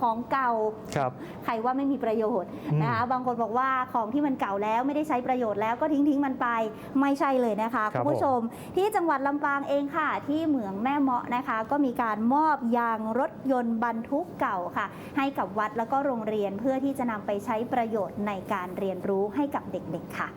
ของเก่า ครับ ใครว่าไม่มีประโยชน์อืมนะคะ บางคนบอกว่าของที่มันเก่าแล้วไม่ได้ใช้ประโยชน์แล้วก็ทิ้งทิ้งๆมันไปไม่ใช่เลยนะคะครัคุบณผู้ชม ที่จังหวัดลำปางเองค่ะ ที่เหมืองแม่เมาะนะคะ ก็มีการมอบยางรถยนต์บรรทุกเก่าค่ะ ให้กับวัดแล้วก็โรงเรียนเพื่อที่จะนำไปใช้ประโยชน์ในการเรียนรู้ให้กับเด็กๆค่ะ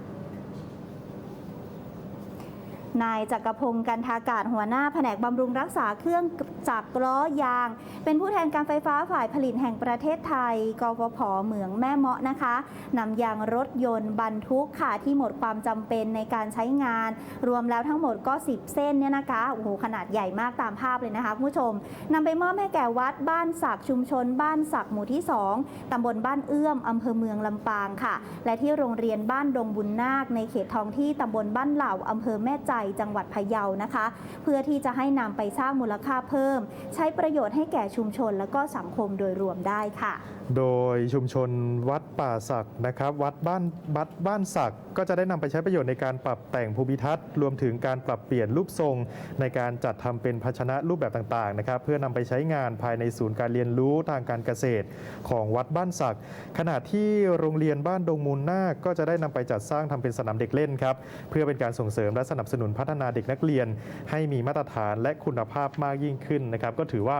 นายจักรพงศ์กันทากาศหัวหน้าแผนกบำรุงรักษาเครื่องจักรล้อยาง เป็นผู้แทนการไฟฟ้าฝ่ายผลิตแห่งประเทศไทยกฟผเหมืองแม่เมาะนะคะนำยางรถยนต์บรรทุกค่ะที่หมดความจำเป็นในการใช้งาน รวมแล้วทั้งหมดก็ 10 เส้นเนี่ยนะคะโอ้โหขนาดใหญ่มากตามภาพเลยนะคะคุณผู้ชมนำไปมอบให้แก่วัดบ้านสักชุมชน บ้านสักหมู่ที่ 2ตำบลบ้านเอื้อมอำเภอเมืองลำปางค่ะ และที่โรงเรียนบ้านดงบุญนาคในเขตท้องที่ตำบลบ้านเหล่าอำเภอแม่ใจจังหวัดพะเยานะคะ เพื่อที่จะให้นำไปสร้างมูลค่าเพิ่ม ใช้ประโยชน์ให้แก่ชุมชนและก็สังคมโดยรวมได้ค่ะ โดยชุมชนวัดป่าศักนะครับ วัดบ้านวัดบ้านศักก็จะได้นำไปใช้ประโยชน์ในการปรับแต่งภูมิทัศน์ รวมถึงการปรับเปลี่ยนรูปทรง ในการจัดทำเป็นภาชนะรูปแบบต่างๆนะครับ เพื่อนำไปใช้งานภายในศูนย์การเรียนรู้ทางการเกษตรของวัดบ้านศักขณะที่โรงเรียนบ้านดงมูลนาคก็จะได้นำไปจัดสร้างทำเป็นสนามเด็กเล่นครับเพื่อเป็นการส่งเสริมและสนับสนุนพัฒนาเด็กนักเรียน ให้มีมาตรฐานและคุณภาพมากยิ่งขึ้นนะครับก็ถือว่า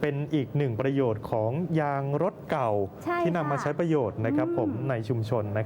เป็นอีกหนึ่งประโยชน์ของยางรถเก่าใช่ที่นำมาค่ะใช้ประโยชน์นะครับอืมผมในชุมชนนะครับ